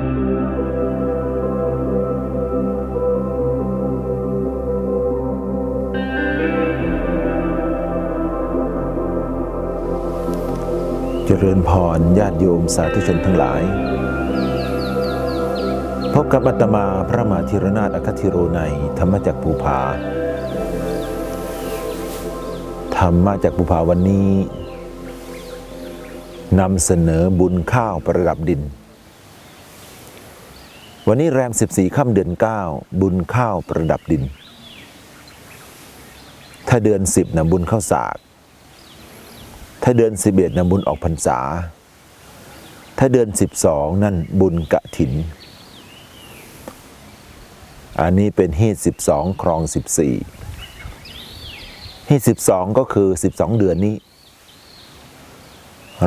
เจริญพรญาติโยมสาธุชนทั้งหลาย พบกับอาตมาพระมหาธิรนาถอคติโรในธรรมจักภูผา ธรรมะจากภูผาวันนี้นำเสนอบุญข้าวประดับดิน วันนี้แรม 14ค่ำเดือน 9 บุญข้าวประดับดิน ถ้าเดือน 10นะบุญข้าวสาก ถ้าเดือนสิบเอ็ดนะบุญออกพรรษา ถ้าเดือนสิบสองนั่นบุญกะถิน อันนี้เป็นฮีตสิบสองครองสิบสี่ฮีตสิบสองก็คือสิบสองเดือนนี้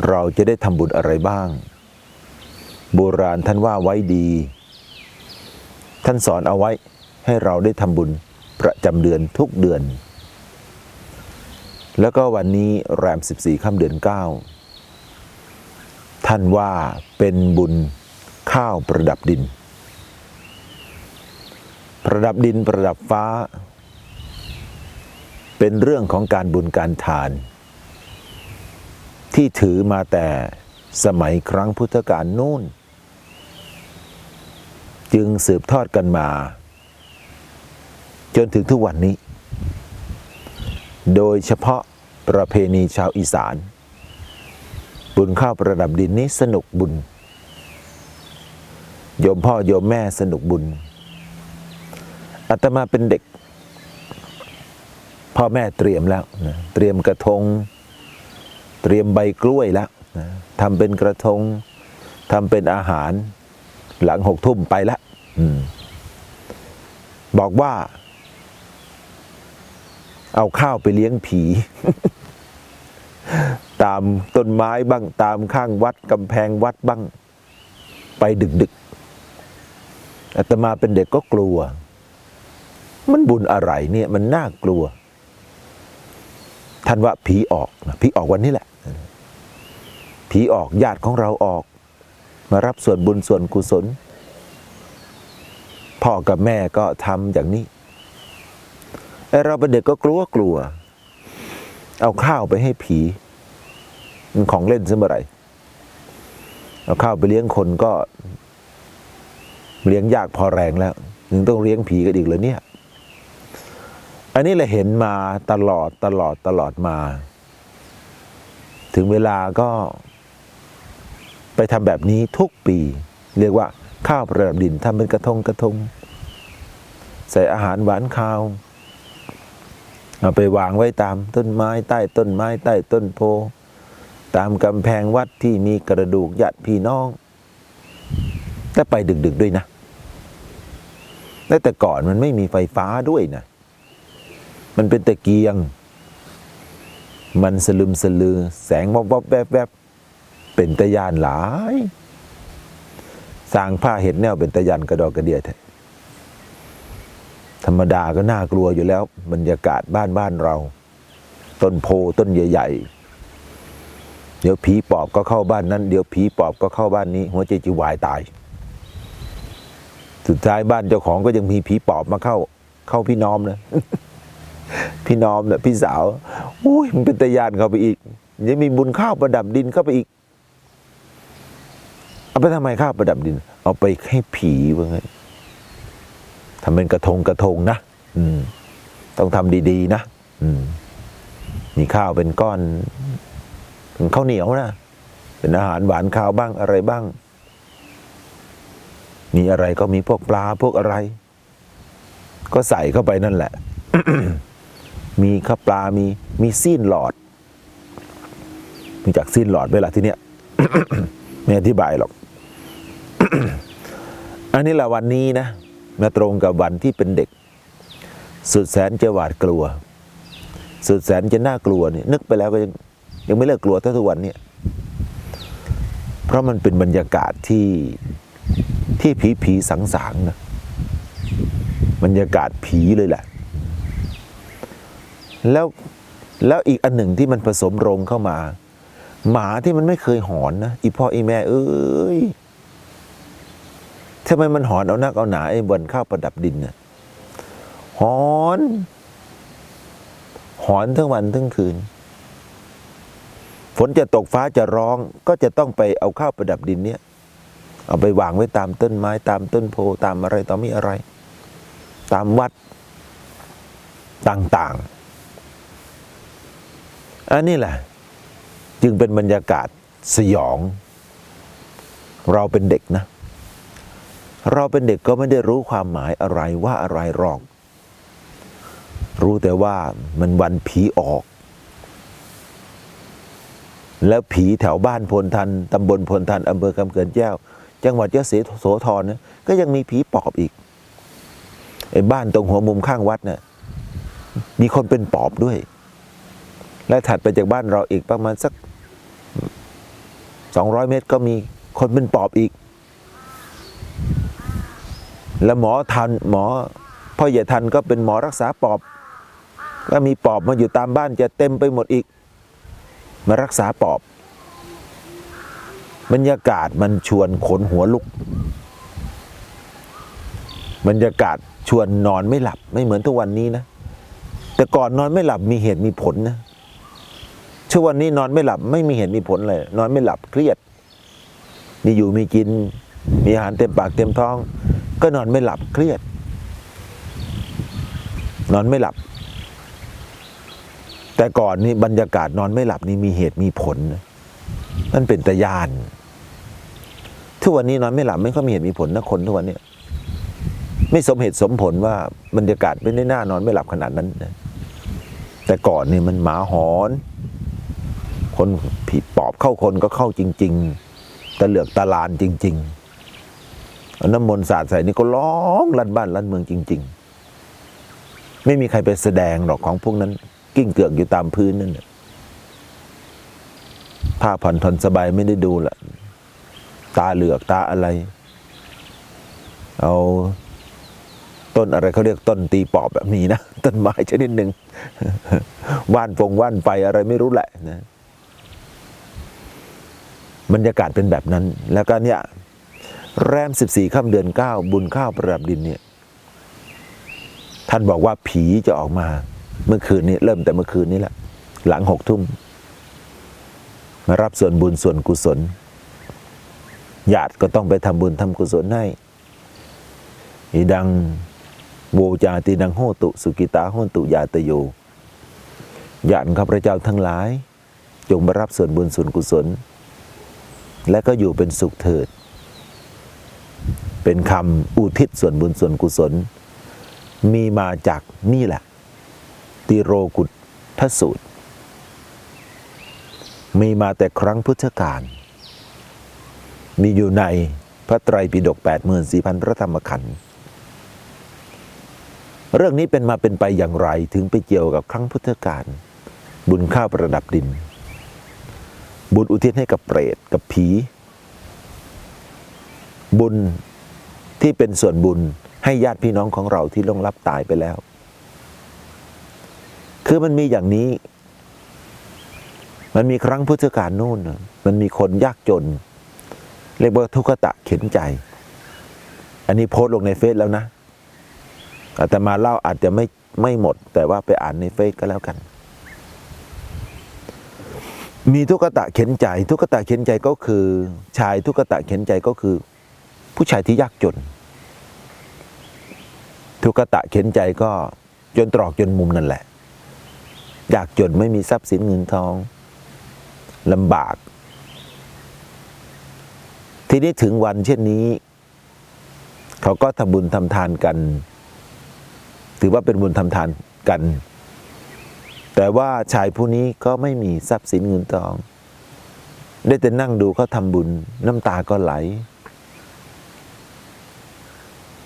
เราจะได้ทำบุญอะไรบ้าง โบราณท่านว่าไว้ดี ท่านสอนเอาไว้ให้เราได้ทำบุญประจำเดือนทุกเดือน แล้วก็วันนี้แรม 14ค่ำเดือน 9 ท่านว่าเป็นบุญข้าวประดับดิน ประดับดินประดับฟ้า เป็นเรื่องของการบุญการทาน ที่ถือมาแต่สมัยครั้งพุทธกาลนู่น จึงสืบทอดกันมา จนถึงทุกวันนี้ โดยเฉพาะประเพณีชาวอีสาน บุญข้าวประดับดินนี้สนุกบุญ โยมพ่อโยมแม่สนุกบุญอาตมาเป็นเด็ก พ่อแม่เตรียมแล้วนะเตรียมกระทง เตรียมใบกล้วยแล้วนะทำเป็นกระทงทำเป็นอาหาร หลังหกทุ่มไปแล้วอืมบอกว่า เอาข้าวไปเลี้ยงผี ตามต้นไม้บ้าง ตามข้างวัดกำแพงวัดบ้าง ไปดึกดึกๆอาตมาเป็นเด็กก็กลัว มันบุญอะไรเนี่ย มันน่ากลัว ท่านว่าผีออกนะผีออกวันนี้แหละ ผีออกญาติของเราออก มารับส่วนบุญส่วนกุศล พ่อกับแม่ก็ทำอย่างนี้ไอเราเป็นเด็กก็กลัวกลัว เอาข้าวไปให้ผี มันของเล่นซะเมื่อไหร่เอาข้าวไปเลี้ยงคนก็ เลี้ยงยากพอแรงแล้วยังต้องเลี้ยงผีกันอีกเลยเนี่ย อันนี้เราเห็นมาตลอดตลอดตลอดมา ถึงเวลาก็ ไปทำแบบนี้ทุกปี เรียกว่าข้าวประดับดินทำเป็นกระทงกระทง ใส่อาหารหวานข้าวเอาไปวางไว้ตามต้นไม้ใต้ต้นไม้ใต้ต้นโพ ตามกำแพงวัดที่มีกระดูกญาติพี่น้องแต่ไปดึกๆด้วยนะและแต่ก่อนมันไม่มีไฟฟ้าด้วยนะ มันเป็นตะเกียง มันสลึมสลือ แสงวอบวอบแวบแวบ เป็นตะยานหลายสร้างผ้าเห็ดแนวเป็นตะยันกระดอกกระเดียแท้ธรรมดาก็น่ากลัวอยู่แล้วบรรยากาศบ้านบ้านเรา ต้นโพต้นใหญ่ ๆ เดี๋ยวผีปอบก็เข้าบ้านนั้น เดี๋ยวผีปอบก็เข้าบ้านนี้ หัวใจจะวายตาย สุดท้ายบ้านเจ้าของก็ยังมีผีปอบมาเข้า เข้าพี่น้อมนะพี่น้อมเนี่ยพี่สาวอุ้ยมันเป็นตะยานเข้าไปอีกยังมีบุญข้าวประดับดินเข้าไปอีก เอาไปทำไมข้าวประดับดิน เอาไปให้ผีว่างั้นทำเป็นกระทงกระทงนะอืม ต้องทำดีๆนะอืมมีข้าวเป็นก้อนเป็นข้าวเหนียวนะเป็นอาหารหวานข้าวบ้างอะไรบ้าง มีอะไรก็มีพวกปลาพวกอะไร ก็ใส่เข้าไปนั่นแหละ มีข้าวปลามีมีซีนหลอดมีจากซีนหลอดเวลาที่เนี้ยไม่อธิบายหรอก อันนี้แหละวันนี้นะมาตรงกับวันที่เป็นเด็ก สุดแสนจะหวาดกลัว สุดแสนจะน่ากลัวเนี่ยนึกไปแล้วก็ยังยังไม่เลิกกลัวเท่าทุกวันเนี่ยเพราะมันเป็นบรรยากาศที่ที่ผีผีสังสางนะบรรยากาศผีเลยแหละ แล้วแล้วอีกอันหนึ่งที่มันผสมโรงเข้ามา หมาที่มันไม่เคยหอนนะอีพ่ออีแม่ เอ้ย ทำไมมันหอนเอานักเอาหนาไอ้บนข้าวประดับดินเนี่ยหอน หอนทั้งวันทั้งคืน ฝนจะตกฟ้าจะร้องก็จะต้องไปเอาข้าวประดับดินเนี่ย เอาไปวางไว้ตามต้นไม้ตามต้นโพตามอะไรต่อมีอะไร ตามวัดต่างๆ อันนี้แหละ จึงเป็นบรรยากาศสยอง เราเป็นเด็กนะ เราเป็นเด็กก็ไม่ได้รู้ความหมายอะไรว่าอะไรหรอก รู้แต่ว่ามันวันผีออก แล้วผีแถวบ้านพลทันตำบลพลทันอำเภอคำเกินแก้ว จังหวัดยะโสธรนะก็ยังมีผีปอบอีกไอ้บ้านตรงหัวมุมข้างวัดเนี่ยมีคนเป็นปอบด้วย และถัดไปจากบ้านเราอีกประมาณสักสองร้อยเมตรก็มีคนเป็นปอบอีก แล้วหมอทันหมอพ่อใหญ่ทันก็เป็นหมอรักษาปอบ ก็มีปอบมาอยู่ตามบ้านจะเต็มไปหมดอีก มารักษาปอบ บรรยากาศมันชวนขนหัวลุก บรรยากาศชวนนอนไม่หลับไม่เหมือนทุกวันนี้นะ แต่ก่อนนอนไม่หลับมีเหตุมีผลนะช่วงวันนี้นอนไม่หลับไม่มีเหตุมีผลเลย นอนไม่หลับเครียด มีอยู่มีกินมีอาหารเต็มปากเต็มท้อง ก็นอนไม่หลับเครียด นอนไม่หลับ แต่ก่อนนี่บรรยากาศนอนไม่หลับนี่มีเหตุมีผลนั่นเป็นตะยานทุกวันนี้นอนไม่หลับไม่ค่อยมีเหตุมีผลนะคนทุกวันนี้ไม่สมเหตุสมผลว่าบรรยากาศไม่ได้น่านอนไม่หลับขนาดนั้นนะแต่ก่อนนี่มันหมาหอน คนผีปอบเข้าคนก็เข้าจริง ๆ ตะเหลือกตาลานจริง ๆ น้ำมนต์สาดใส่นี่ก็ร้องลั่นบ้านลั่นเมืองจริง ๆ ไม่มีใครไปแสดงหรอกของพวกนั้น กิ้งเกือกอยู่ตามพื้นนั่นน่ะผ้าผ่อนทนสบายไม่ได้ดูละตาเหลือกตาอะไร เอาต้นอะไรเขาเรียกต้นตีปอบแบบนี้นะต้นไม้ชนิดหนึ่งว่านฟงว่านไฟอะไรไม่รู้แหละนะบรรยากาศเป็นแบบนั้น แล้วก็เนี่ย แรมสิบสี่ค่ำเดือนเก้าบุญข้าวประดับดินเนี่ยท่านบอกว่าผีจะออกมา เมื่อคืนนี้เริ่มแต่เมื่อคืนนี้แหละ หลังหกทุ่ม มารับส่วนบุญส่วนกุศลญาติก็ต้องไปทำบุญทำกุศลให้อีดังโวจาติดังโหตุ สุกิตาโหตุยาตโยญาติข้าพระเจ้าทั้งหลาย จงมารับส่วนบุญส่วนกุศล และก็อยู่เป็นสุขเถิด เป็นคำอุทิศส่วนบุญส่วนกุศล มีมาจากนี่แหละ ติโรกุตทสูตร มีมาแต่ครั้งพุทธกาลมีอยู่ในพระไตรปิฎก84,000 พระธรรมขันธ์เรื่องนี้เป็นมาเป็นไปอย่างไรถึงไปเกี่ยวกับครั้งพุทธกาลบุญข้าวประดับดิน บุญอุทิศให้กับเปรตกับผี บุญ ที่เป็นส่วนบุญให้ญาติพี่น้องของเราที่ล่วงลับตายไปแล้ว คือมันมีอย่างนี้ มันมีครั้งพุทธกาลนู่น มันมีคนยากจน เรียกว่าทุกขตะเข็นใจ อันนี้โพสต์ลงในเฟซแล้วนะอาตมาเล่าอาจจะไม่ไม่หมด แต่ว่าไปอ่านในเฟซก็แล้วกัน มีทุกขตะเข็นใจ ทุกขตะเข็นใจก็คือ ชายทุกขตะเข็นใจก็คือ ผู้ชายที่ยากจน ทุกขตะเข็นใจก็จนตรอกจนมุมนั่นแหละ อยากจนไม่มีทรัพย์สินเงินทองลำบาก ทีนี้ถึงวันเช่นนี้ เขาก็ทำบุญทำทานกัน ถือว่าเป็นบุญทำทานกัน แต่ว่าชายผู้นี้ก็ไม่มีทรัพย์สินเงินทอง ได้แต่นั่งดูเขาทำบุญน้ำตาก็ไหล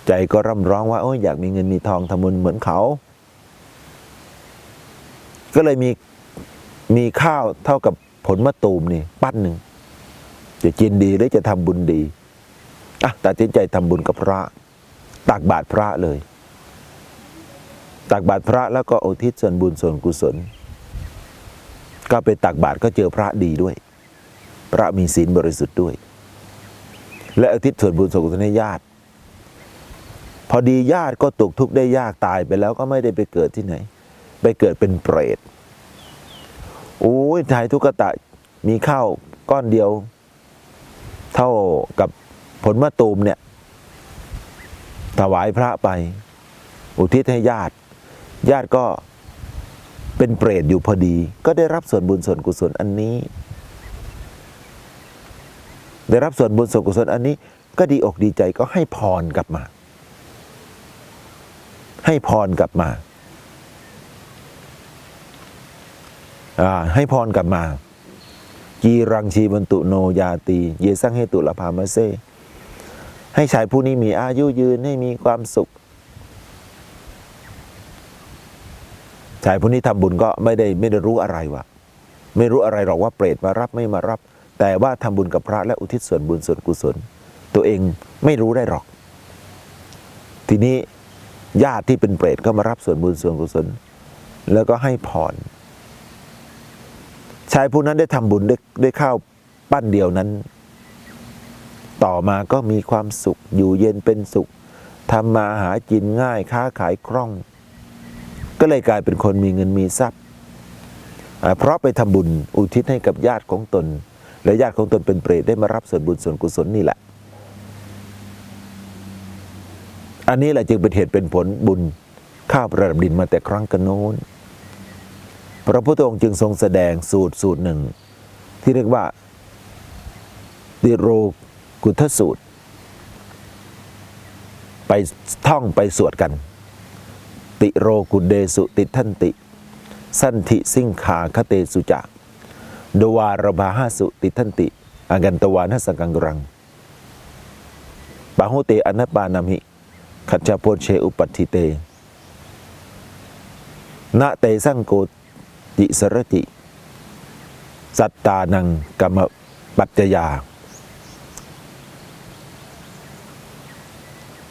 ใจก็ร่ำร้องว่าโอ้ยอยากมีเงินมีทองทำบุญเหมือนเขา ก็เลยมีมีข้าวเท่ากับผลมะตูมนี่ปั้นหนึ่งจะกินดีหรือจะทำบุญดีอะตัดสินใจทำบุญกับพระตักบาตรพระเลย ตักบาตรพระแล้วก็อุทิศส่วนบุญส่วนกุศล ก็ไปตักบาตรก็เจอพระดีด้วย พระมีศีลบริสุทธิ์ด้วย และอุทิศส่วนบุญส่วนกุศลให้ญาติ พอดีญาติก็ตกทุกข์ได้ยากตายไปแล้วก็ไม่ได้ไปเกิดที่ไหน ไปเกิดเป็นเปรตโอ้ยทายทุกขตะมีข้าวก้อนเดียว เท่ากับผลมะตูมเนี่ย ถวายพระไป อุทิศให้ญาติ ญาติก็เป็นเปรตอยู่พอดี ก็ได้รับส่วนบุญส่วนกุศลอันนี้ ได้รับส่วนบุญส่วนกุศลอันนี้ ก็ดีอกดีใจก็ให้พรกลับมา ให้พรกลับมาให้พรกลับมากีรังชีบันตุโนยาตี เยสังเหตุละพามะเซให้ชายผู้นี้มีอายุยืนให้มีความสุข ชายผู้นี้ทำบุญก็ไม่ได้ไม่ได้รู้อะไรวะไม่รู้อะไรหรอกว่าเปรตมารับไม่มารับ แต่ว่าทำบุญกับพระและอุทิศส่วนบุญส่วนกุศล ตัวเองไม่รู้ได้หรอก ทีนี้ ญาติที่เป็นเปรตก็มารับส่วนบุญส่วนกุศล แล้วก็ให้พรชายผู้นั้นได้ทำบุญได้ได้ข้าวปั้นเดียวนั้น ต่อมาก็มีความสุขอยู่เย็นเป็นสุขทำมาหากินง่ายค้าขายคล่อง ก็เลยกลายเป็นคนมีเงินมีทรัพย์ เพราะไปทำบุญอุทิศให้กับญาติของตน และญาติของตนเป็นเปรตได้มารับส่วนบุญส่วนกุศลนี่แหละ อันนี้แหละจึงเป็นเหตุเป็นผลบุญข้าประดับดินมาแต่ครั้งกันโน้น พระพุทธองค์จึงทรงแสดงสูตรสูตรหนึ่ง ที่เรียกว่า ดิโรกุทสูตร ไปท่องไปสวดกัน ติโรกุเดสุติทันติ สันทิสิงขาคเตสุจะดวารบาหาสุติทันติอากันตวานัสกังกรังปาหุเตอนัปานามิ ขจโพเชอุปัฏฐิเตนะเตสังโกติสรติ สัตตานังกรรมปัจจยา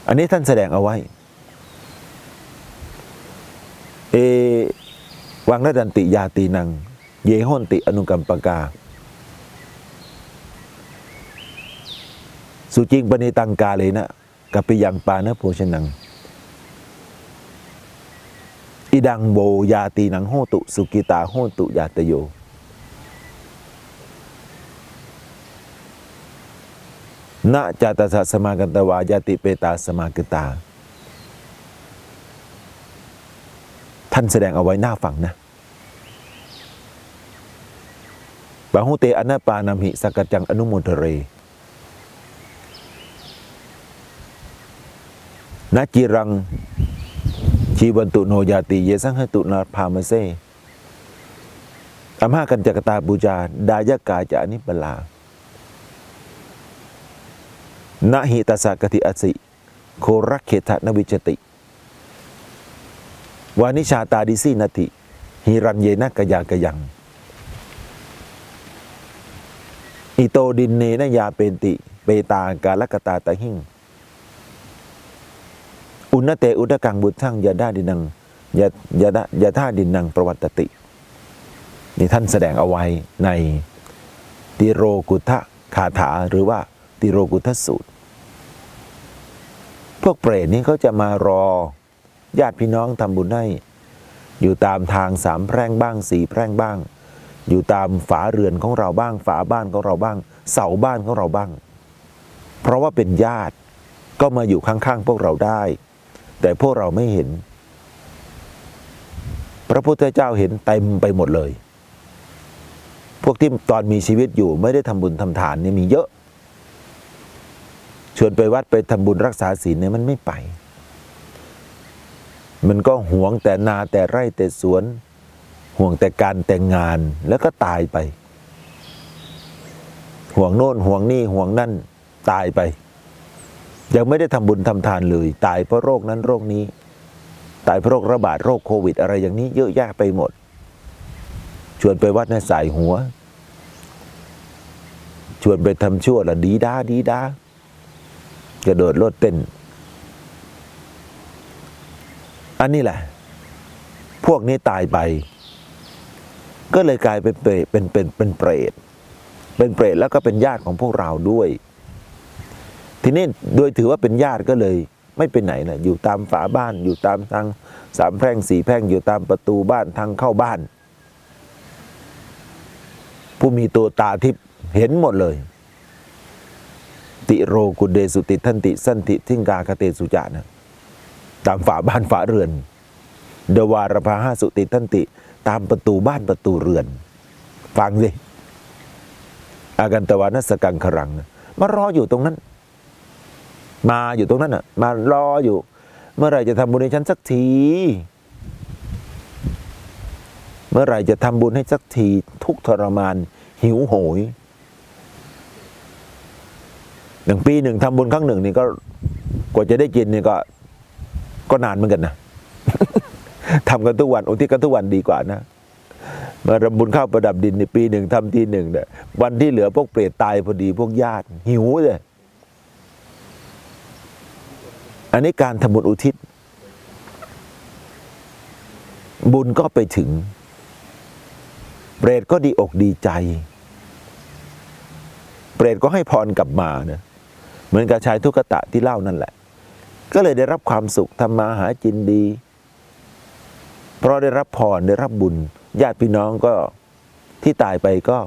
อันนี้ท่านแสดงเอาไว้ เอวังระดันติยาตีนัง เยโหนติอนุกรรมปกา สุจิงปณิตังกาเลยนะ กัปปิยังปานะโภชนัง อิดังโบยาตีนังโหตุสุกิตาโหตุยาตโย นะจาตสะสมากันตวายาติเปตาสมากตา ท่านแสดงเอาไว้หน้าฝั่งนะบาหุเตอนาปานามิสกัจจังอนุโมทเร นาจิรังชีวันตุโนยาติเยสังหตุนาพามเซอำหากันจักตาบูจา ดายกาจะอนิปลานะหิตาสากติอสิโครักเขทะนวิจติ วานิชาตาดิสีนติหิรันเยนะกยากยัง อิโตดินเนนยาเปนติ เปตากาลกตาตะหิ่ง อุณเตอุตกังบุตทั้งยาดาดินังยายาดายาท่าดินังประวัตติ นี่ท่านแสดงเอาไว้ในติโรกุทะคาถาหรือว่าติโรกุทสูตร พวกเปรตนี้เขาจะมารอญาติพี่น้องทำบุญให้อยู่ตามทางสามแพร่งบ้างสี่แพร่งบ้าง อยู่ตามฝาเรือนของเราบ้าง ฝาบ้านของเราบ้าง เสาบ้านของเราบ้าง เพราะว่าเป็นญาติก็มาอยู่ข้างๆพวกเราได้ แต่พวกเราไม่เห็น พระพุทธเจ้าเห็นเต็มไปหมดเลย พวกที่ตอนมีชีวิตอยู่ไม่ได้ทำบุญทำทานเนี่ยมีเยอะชวนไปวัดไปทำบุญรักษาศีลเนี่ยมันไม่ไป มันก็หวงแต่นาแต่ไร่แต่สวน ห่วงแต่การแต่งงานแล้วก็ตายไป ห่วงโน่นห่วงนี่ห่วงนั่นตายไป ยังไม่ได้ทำบุญทำทานเลย ตายเพราะโรคนั้นโรคนี้ ตายเพราะโรคระบาดโรคโควิด อะไรอย่างนี้เยอะแยะไปหมด ชวนไปวัดในะสายหัว ชวนไปทำชั่วละดีด้าดีด้ากระโดดโลดเต้น อันนี้แหละ พวกนี้ตายไป ก็เลยกลายเป็นเปรตเป็นเป็นเป็นเปรตเป็นเปรตแล้วก็เป็นญาติของพวกเราด้วย ทีนี้โดยถือว่าเป็นญาติก็เลยไม่ไปไหนนะอยู่ตามฝาบ้านอยู่ตามทางสามแพร่งสี่แพร่งอยู่ตามประตูบ้านทางเข้าบ้าน ผู้มีตัวตาทิพย์เห็นหมดเลย ติโรกุเดสุติทันติ สันติทิงกาคเตสุจานะตามฝาบ้านฝาเรือน เดวารพาหาสุติทันติ ตามประตูบ้านประตูเรือน ฟังสิอากันตวานัสกังครังนะมารออยู่ตรงนั้น มาอยู่ตรงนั้นอะ มารออยู่ เมื่อไหรจะทำบุญให้ฉันสักที เมื่อไหรจะทำบุญให้สักที ทุกทรมาน หิวโหยหนึ่งปีหนึ่งทำบุญครั้งหนึ่งนี่ก็กว่าจะได้กินนี่ก็ ก็นานเหมือนกันนะทำกันทุกวันอุทิศกันทุกวันดีกว่านะมาทำบุญข้าวประดับดินในปีหนึ่งทำทีหนึ่งเนี่ยวันที่เหลือพวกเปรตตายพอดีพวกญาติหิวเลย อันนี้การทำบุญอุทิศ บุญก็ไปถึง เปรตก็ดีอกดีใจ เปรตก็ให้พรกลับมาเนะเหมือนกับชายทุกตะที่เล่านั่นแหละ ก็เลยได้รับความสุขทำมาหาจินดี เพราะได้รับพรได้รับบุญ ญาติพี่น้องก็ที่ตายไปก็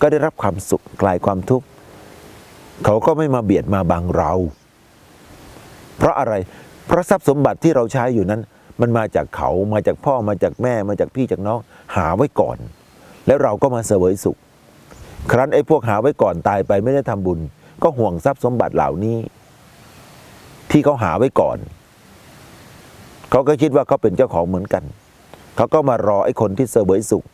ก็ได้รับความสุขคลายความทุกข์ เขาก็ไม่มาเบียดมาบังเรา เพราะอะไร เพราะทรัพย์สมบัติที่เราใช้อยู่นั้น มันมาจากเขามาจากพ่อมาจากแม่มาจากพี่จากน้องหาไว้ก่อน แล้วเราก็มาเสวยสุข ครั้นไอ้พวกหาไว้ก่อนตายไปไม่ได้ทำบุญ ก็ห่วงทรัพย์สมบัติเหล่านี้ ที่เขาหาไว้ก่อนเขาก็คิดว่าเขาเป็นเจ้าของเหมือนกัน เขาก็มารอไอ้คนที่เสวยสุข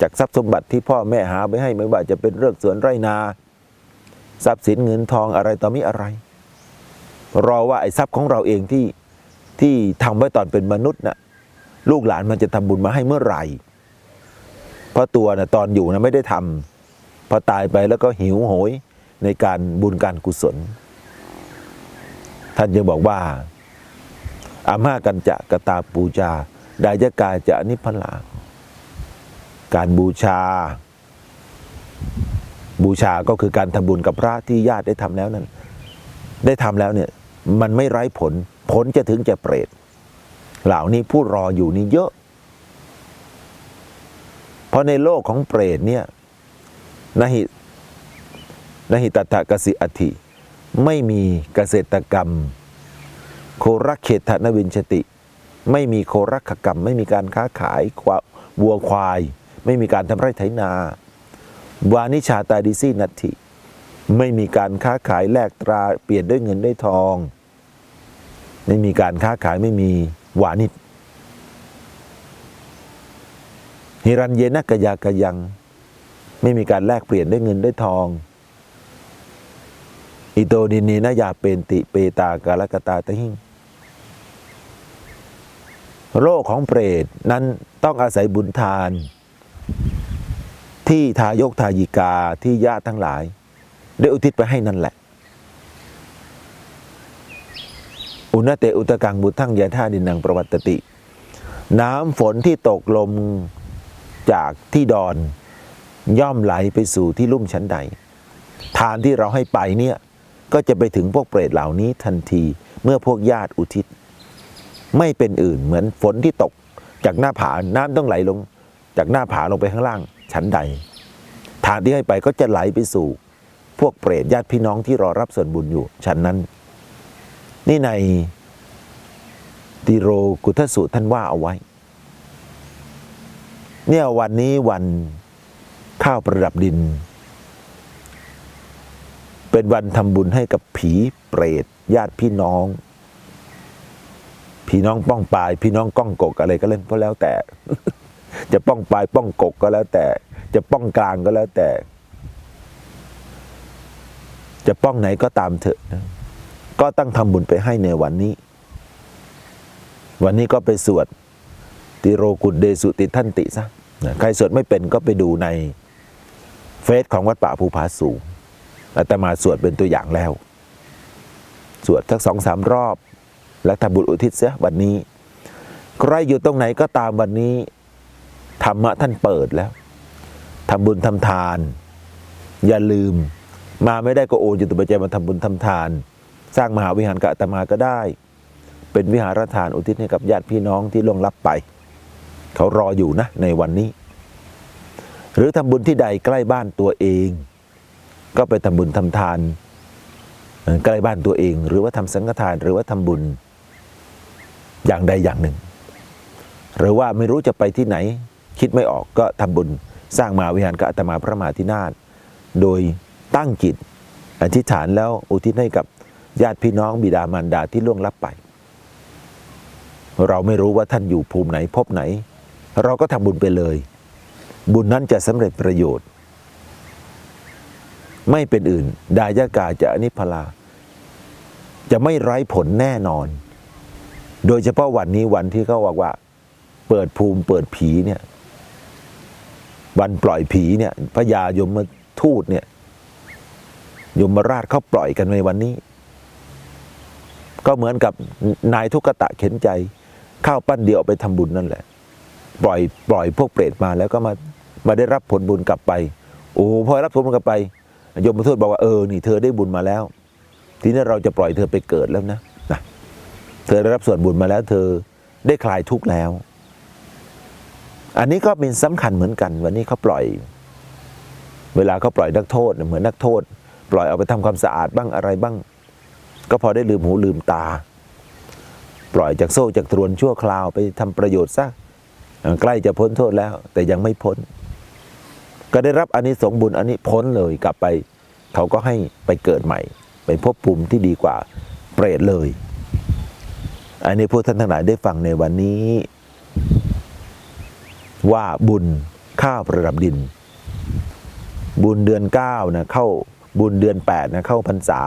จากทรัพย์สมบัติที่พ่อแม่หาไว้ให้ไม่ว่าจะเป็นเรื่องสวนไร่นา ทรัพย์สินเงินทองอะไรต่อมีอะไร รอว่าไอ้ทรัพย์ของเราเองที่ที่ทำไว้ตอนเป็นมนุษย์น่ะลูกหลานมันจะทำบุญมาให้เมื่อไหร่ เพราะตัวน่ะตอนอยู่นะไม่ได้ทำพอตายไปแล้วก็หิวโหยในการบุญการกุศล ท่านยังบอกว่า อามากันจะกตาปูจา ดายกาจะนิพพลา การบูชา บูชาก็คือการทำบุญกับพระที่ญาติได้ทำแล้วนั้น ได้ทำแล้วเนี่ย มันไม่ไร้ผล ผลจะถึงจะเปรตเหล่านี้ผู้รออยู่นี่เยอะ เพราะในโลกของเปรตเนี่ยนหินหิตตะกสิอธิไม่มีเกษตรกรรม โครักเขตนวินชติ ไม่มีโครักขกรรม ไม่มีการค้าขายควาวัวควาย ไม่มีการทำไร่ไถนา วานิชาตาดิซีนัตถิ ไม่มีการค้าขายแลกตราเปลี่ยนด้วยเงินด้วยทอง ไม่มีการค้าขายไม่มีวานิชฮิรันเยนักกยากยัง ไม่มีการแลกเปลี่ยนด้วยเงินด้วยทอง อิโตดินีนายาเปนติเปตากาลกตาตะหิงโลกของเปรตนั้นต้องอาศัยบุญทาน ที่ทายกทายิกาที่ญาติทั้งหลาย ได้อุทิศไปให้นั่นแหละอุณเตอุตกังบุทั้งยาท่าดินังประวัตติ น้ำฝนที่ตกลงจากที่ดอนย่อมไหลไปสู่ที่ลุ่มชั้นใด ทานที่เราให้ไปเนี่ยก็จะไปถึงพวกเปรตเหล่านี้ทันทีเมื่อพวกญาติอุทิศ ไม่เป็นอื่นเหมือนฝนที่ตกจากหน้าผาน้ำต้องไหลลง จากหน้าผาลงไปข้างล่างชั้นใด ทานที่ให้ไปก็จะไหลไปสู่ พวกเปรตญาติพี่น้องที่รอรับส่วนบุญอยู่ชั้นนั้น นี่ในติโรกุทสูตรท่านว่าเอาไว้ เนี่ยวันนี้วันข้าวประดับดิน เป็นวันทำบุญให้กับผีเปรตญาติพี่น้อง พี่น้องป้องปลาย พี่น้องก้องกกอะไรก็เล่นก็แล้วแต่ จะป้องปลายป้องกกก็แล้วแต่ จะป้องกลางก็แล้วแต่ จะป้องไหนก็ตามเถอะ ก็ตั้งทำบุญไปให้ในวันนี้ วันนี้ก็ไปสวดติโรกุดเดสุติท่านติซะใครสวดไม่เป็นก็ไปดูในเฟซของวัดป่าภูผาสูงอาตมาสวดเป็นตัวอย่างแล้ว สวดสักสองสามรอบ แล้วทำบุญอุทิศเสียวันนี้ ใครอยู่ตรงไหนก็ตามวันนี้ธรรมะท่านเปิดแล้วทำบุญทำทาน อย่าลืม มาไม่ได้ก็โอนจุตุปัจจัยมาทำบุญทำทาน สร้างมหาวิหารกับอาตมาก็ได้ เป็นวิหารทานอุทิศให้กับญาติพี่น้องที่ล่วงลับไป เขารออยู่นะในวันนี้ หรือทำบุญที่ใดใกล้บ้านตัวเอง ก็ไปทำบุญทำทาน ใกล้บ้านตัวเอง หรือว่าทำสังฆทานหรือว่าทำบุญอย่างใดอย่างหนึ่ง หรือว่าไม่รู้จะไปที่ไหน คิดไม่ออกก็ทำบุญสร้างมหาวิหารกับอาตมาพระมหาธินาถโดย ตั้งจิตอธิษฐานแล้วอุทิศให้กับญาติพี่น้องบิดามารดาที่ล่วงลับไป เราไม่รู้ว่าท่านอยู่ภูมิไหนภพไหน เราก็ทำบุญไปเลย บุญนั้นจะสำเร็จประโยชน์ ไม่เป็นอื่น ดายากาจะอนิพพลา จะไม่ไร้ผลแน่นอน โดยเฉพาะวันนี้วันที่เขาบอกว่า เปิดภูมิเปิดผีเนี่ย วันปล่อยผีเนี่ยพระยายมทูตเนี่ย ยมราชเขาปล่อยกันในวันนี้ ก็เหมือนกับนายทุกตะเข็นใจ ข้าวปั้นเดียวไปทำบุญนั่นแหละ ปล่อยปล่อยพวกเปรตมาแล้วก็มามาได้รับผลบุญกลับไป โอ้พอรับผลบุญกลับไป ยมทูตบอกว่าเออนี่เธอได้บุญมาแล้ว ทีนี้เราจะปล่อยเธอไปเกิดแล้วนะนะเธอได้รับส่วนบุญมาแล้ว เธอได้คลายทุกข์แล้ว อันนี้ก็เป็นสำคัญเหมือนกัน วันนี้เขาปล่อย เวลาเขาปล่อยนักโทษเหมือนนักโทษ ปล่อยเอาไปทำความสะอาดบ้างอะไรบ้าง ก็พอได้ลืมหูลืมตา ปล่อยจากโซ่จากตรวนชั่วคราวไปทำประโยชน์ซะใกล้จะพ้นโทษแล้ว แต่ยังไม่พ้น ก็ได้รับอันนี้สงบุญอันนี้พ้นเลยกลับไป เขาก็ให้ไปเกิดใหม่เป็นภพภูมิที่ดีกว่าเปรตเลย อันนี้พวกท่านทั้งหลายได้ฟังในวันนี้ ว่าบุญข้าวประดับดิน บุญเดือนเก้านะเข้า บุญเดือนแปดนะเข้าพรรษา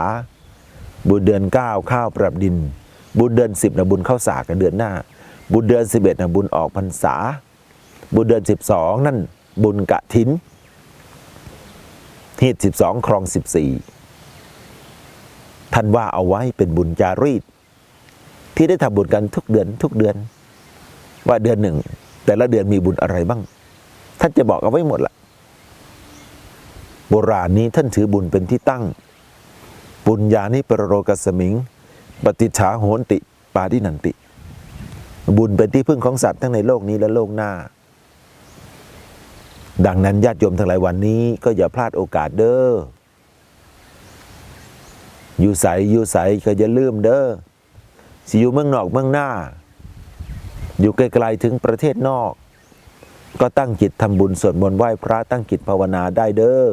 บุญเดือนเก้าข้าวประดับดิน บุญเดือนสิบนะบุญเข้าสากันเดือนหน้า บุญเดือนสิบเอ็ดนะบุญออกพรรษา บุญเดือนสิบสองนั่นบุญกะถินฮีดสิบสองครองสิบสี่ท่านว่าเอาไว้เป็นบุญจารีต ที่ได้ทำบุญกันทุกเดือนทุกเดือน ว่าเดือนหนึ่ง แต่ละเดือนมีบุญอะไรบ้าง ท่านจะบอกเอาไว้หมดละ โบราณนี้ท่านถือบุญเป็นที่ตั้งปุญญานิปรโรกสมิง ปฏิฉาโหนติปาดินันติ บุญเป็นที่พึ่งของสัตว์ทั้งในโลกนี้และโลกหน้า ดังนั้นญาติโยมทั้งหลายวันนี้ก็อย่าพลาดโอกาสเด้ออยู่ใสอยู่ใสก็อย่าลืมเด้อสิอยู่เมืองนอกเมืองหน้า อยู่ไกลๆถึงประเทศนอก ก็ตั้งจิตทำบุญสวดมนต์ไหว้พระตั้งจิตภาวนาได้เด้อ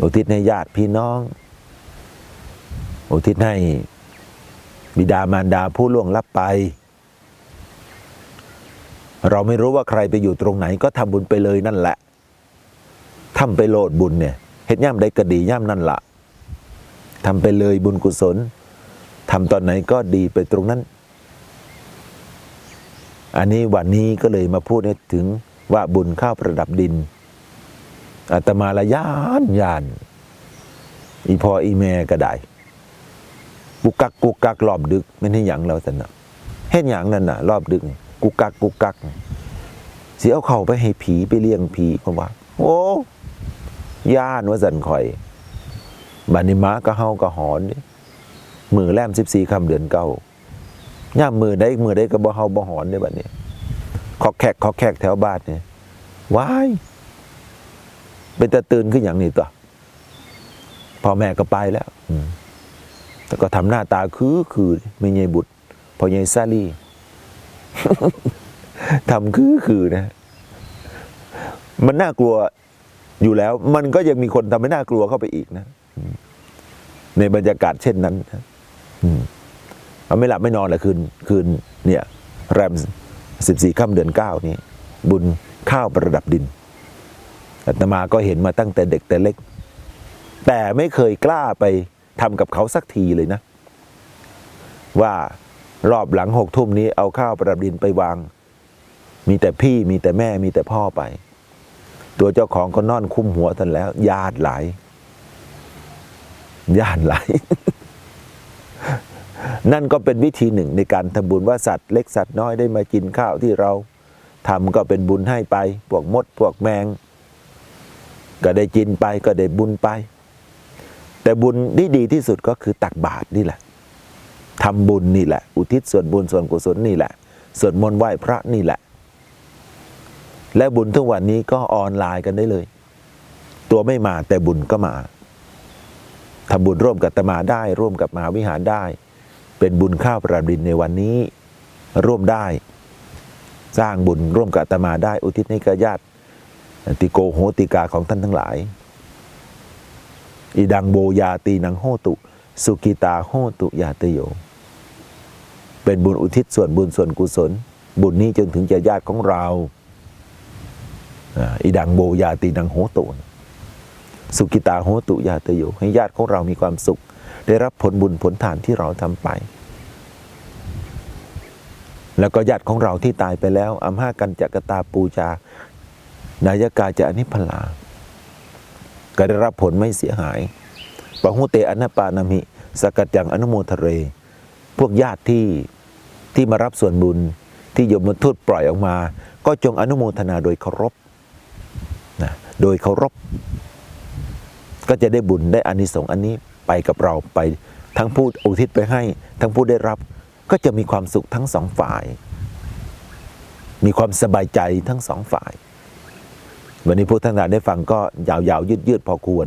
อุทิศให้ญาติพี่น้อง อุทิศให้บิดามารดาผู้ล่วงลับไป เราไม่รู้ว่าใครไปอยู่ตรงไหนก็ทำบุญไปเลยนั่นแหละทำไปโลดบุญเนี่ยเฮ็ดย่ำได้กระดีย่ำนั่นละทำไปเลยบุญกุศลทำตอนไหนก็ดีไปตรงนั้น อันนี้วันนี้ก็เลยมาพูดให้ถึงว่าบุญข้าวประดับดิน อาตมาละยานยาน อีพออีแม่ก็ได้กุกกักกุกกักรอบดึกไม่ให้หยังเราสนะเห็นหยังนั่นน่ะ รอบดึกกุกกักกุกกักเสียเอาเข้าไปให้ผีไปเลี้ยงผีเพราะว่า โอ้ย่านว่าสันคอยบันิมาก็เฮาก็หอนมือแลมสิบสี่คำเดือนเก้าย่ามมือได้มือได้ก็บ่เฮาบ่หอนได้บัดนี้ขอแขกขอแขกแถวบ้านเนี่ยว้าย เป็นตะตื่นขึ้นอย่างนี้ตัวพ่อแม่ก็ไปแล้วแต่ก็ทำหน้าตาคือคือไม่ใช่บุตรพอใหญ่ซาลี่ทำคือคือนะ มันน่ากลัวอยู่แล้ว มันก็ยังมีคนทำให้น่ากลัวเข้าไปอีกนะในบรรยากาศเช่นนั้นมเอาไม่หลับไม่นอนแหละคืนคืน เนี่ย แรมสิบสี่ค่ำเดือนเก้านี้ บุญข้าวประดับดิน อาตมาก็เห็นมาตั้งแต่เด็กแต่เล็ก แต่ไม่เคยกล้าไปทำกับเขาสักทีเลยนะ ว่ารอบหลังหกทุ่มนี้เอาข้าวประดับดินไปวาง มีแต่พี่มีแต่แม่มีแต่พ่อไป ตัวเจ้าของก็นอนคุ้มหัวท่านแล้ว ญาติหลายญาติหลายนั่นก็เป็นวิธีหนึ่งในการทำบุญว่าสัตว์เล็กสัตว์น้อยได้มากินข้าวที่เราทำก็เป็นบุญให้ไปพวกมดพวกแมง ก็ได้กินไปก็ได้บุญไป แต่บุญที่ดีที่สุดก็คือตักบาตรนี่แหละทำบุญนี่แหละ อุทิศส่วนบุญส่วนกุศลนี่แหละสวดมนต์ไหว้พระนี่แหละ และบุญทุกวันนี้ก็ออนไลน์กันได้เลย ตัวไม่มาแต่บุญก็มาทำบุญร่วมกับตมาได้ร่วมกับมหาวิหารได้ เป็นบุญข้าวประดับดินในวันนี้ ร่วมได้ สร้างบุญร่วมกับตมาได้ อุทิศให้กับญาติ ติโกโหติกาของท่านทั้งหลาย อิดังโบยาตีนังโหตุ สุกิตาโหตุยาตโย เป็นบุญอุทิศส่วนบุญส่วนกุศล บุญนี้จนถึงจะญาติของเราอิดังโบยาตีนังโหตุ สุกิตาโหตุยาตโย ให้ญาติของเรามีความสุข ได้รับผลบุญผลทานที่เราทำไปแล้วก็ญาติของเราที่ตายไปแล้วอัมหากันจักตาปูจา นายกาจะอนิพพลาก็ได้รับผลไม่เสียหายปะหุเตอนาปานามิ สกัดจังอนุโมทเร พวกญาติที่ที่มารับส่วนบุญที่โยมทูตปล่อยออกมา ก็จงอนุโมทนาโดยเคารพนะโดยเคารพ ก็จะได้บุญได้อานิสงส์อันนี้ไปกับเราไปทั้งผู้อุทิศไปให้ ทั้งผู้ได้รับก็จะมีความสุขทั้งสองฝ่าย มีความสบายใจทั้งสองฝ่าย วันนี้พวกท่านหลายได้ฟังก็ยาวๆยืดๆพอควร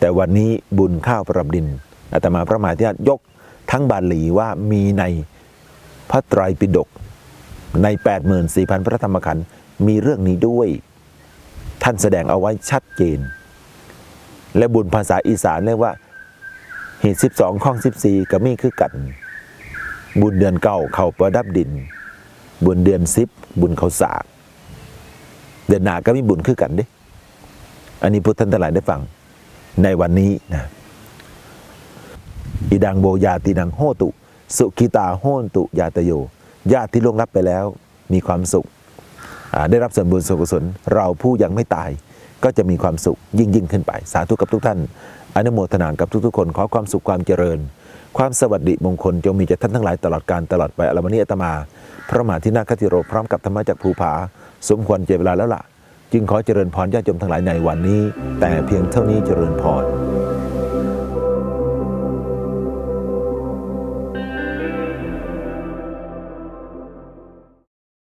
แต่วันนี้บุญข้าวประดับดินอาตมาพระมหาธิราชยกทั้งบาลีว่ามีในพระไตรปิฎกใน 84,000 พระธรรมขันธ์มีเรื่องนี้ด้วย ท่านแสดงเอาไว้ชัดเจน และบุญภาษาอีสานเรียกว่าเหตุ12 ข้อง 14ก็มีคือกัน บุญเดือนเก่าเขาประดับดิน บุญเดือนสิบบุญเขาสาก เดือนหนาก็มีบุญคือกันเด้ อันนี้พุทธท่านทั้งหลายได้ฟังในวันนี้นะอิดังโบยาติดังโหตุ สุขิตาโหนตุยาตโย ญาติที่ล่วงลับไปแล้วมีความสุข ได้รับส่วนบุญส่วนกุศลเราผู้ยังไม่ตายก็จะมีความสุขยิ่งยิ่งขึ้นไป สาธุกับทุกท่าน อนุโมทนากับทุกๆ คนขอความสุขความเจริญ ความสวัสดิมงคลจงมีแก่ท่านทั้งหลายตลอดการตลอดไปอรวันนี้อาตมา พระมหาธินาคติโรพร้อมกับธรรมจากภูผา สมควรเจเวลาแล้วล่ะ จึงขอเจริญพรญาติโยมทั้งหลายในวันนี้ แต่เพียงเท่านี้เจริญพร